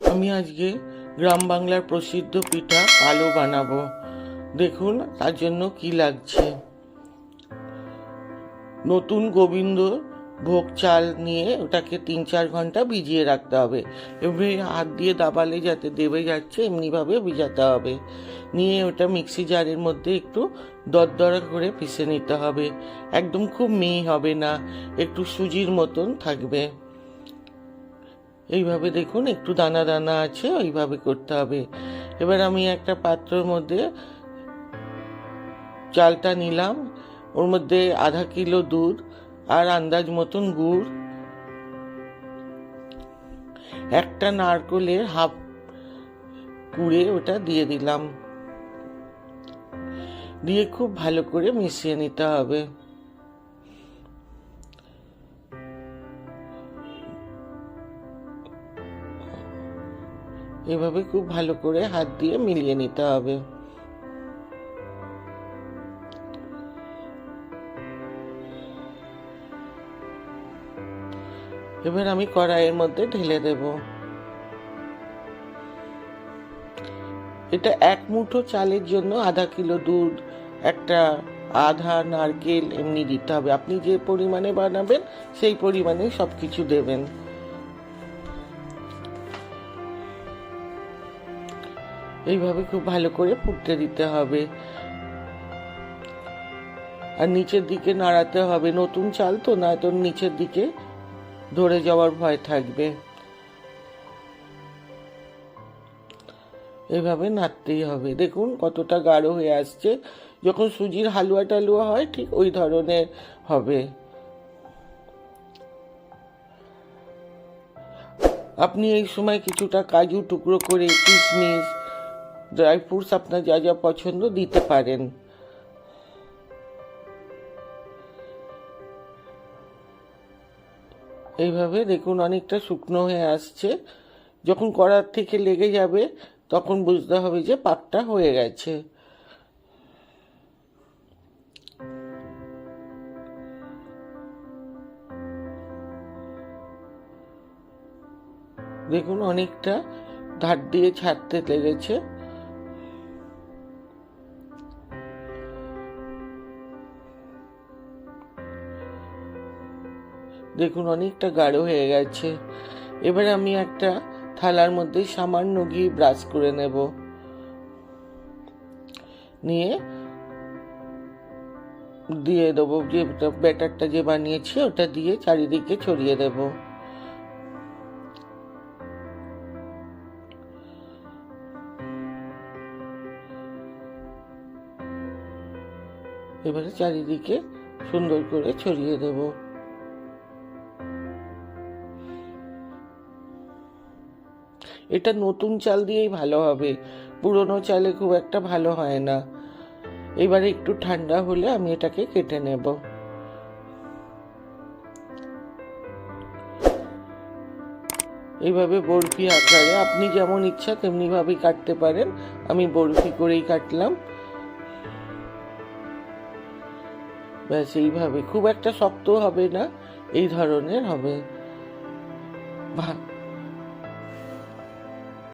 আমি আজকে গ্রাম বাংলার প্রসিদ্ধ পিঠা আলু বানাবো। দেখুন, তার জন্য কি লাগছে। নতুন গোবিন্দ ভোগ চাল নিয়ে ওটাকে তিন চার ঘণ্টা ভিজিয়ে রাখতে হবে। এভাবে হাত দিয়ে দাবালে যাতে দেবে যাচ্ছে, এমনিভাবে ভিজাতে হবে। নিয়ে ওটা মিক্সি জারের মধ্যে একটু দরদরা করে পিষে নিতে হবে। একদম খুব মিহি হবে না, একটু সুজির মতন থাকবে। এইভাবে দেখুন, একটু দানা দানা আছে, ওইভাবে করতে হবে। এবার আমি একটা পাত্রের মধ্যে চালটা নিলাম। ওর মধ্যে আধা কিলো দুধ আর আন্দাজ মতন গুড়, একটা নারকলের হাফ কুড়ে ওটা দিয়ে দিলাম। দিয়ে খুব ভালো করে মিশিয়ে নিতে হবে। এভাবে খুব ভালো করে হাত দিয়ে মিলিয়ে নিতে হবে। এবার আমি কড়াইয়ের মধ্যে ঢেলে দেব। এটা এক মুঠো চালের জন্য আধা কিলো দুধ, একটা আধা নারকেল এমনি দিতে হবে। আপনি যে পরিমাণে বানাবেন, সেই পরিমাণে সব কিছু দেবেন। এইভাবে খুব ভালো করে ফুটতে দিতে হবে। আর নিচের দিকে নাড়াতে হবে। নতুন চাল তো না, তো নিচের দিকে ধরে যাওয়ার ভয় থাকবে। এভাবে নাড়তেই হবে। দেখুন কতটা গাঢ় হয়ে আসছে। যখন সুজির হালুয়া টালুয়া হয়, ঠিক ওই ধরনের হবে। আপনি এই সময় কিছুটা কাজু টুকরো করে কিশমিশ ড্রাই ফ্রুটস আপনার যা যা পছন্দ দিতে পারেন। এইভাবে দেখুন অনেকটা শুকনো হয়ে আসছে। যখন কড়ার থেকে লেগে যাবে, তখন বুঝতে হবে যে পাকটা হয়ে গেছে। দেখুন অনেকটা ধার দিয়ে ছাড়তে লেগেছে। দেখুন, অনেকটা গাঢ় হয়ে গেছে। এবার আমি একটা থালার মধ্যে সামান্য ঘি ব্রাশ করে নেব। নিয়ে দিয়ে দেবো, যে ব্যাটারটা যে বানিয়েছি, ওটা দিয়ে চারিদিকে ছড়িয়ে দেব। এবারে চারিদিকে সুন্দর করে ছড়িয়ে দেবো। এটা নতুন চাল দিয়েই ভালো হবে। পুরনো চালে খুব একটা ভালো হয় না। এবারে একটু ঠান্ডা হলে আমি এটাকে কেটে নেব। এইভাবে বরফি আকারে আপনি যেমন ইচ্ছা তেমনি ভাবেই কাটতে পারেন। আমি বরফি করেই কাটলাম। ব্যাস, এইভাবে। খুব একটা শক্ত হবে না। এই ধরনের হবে।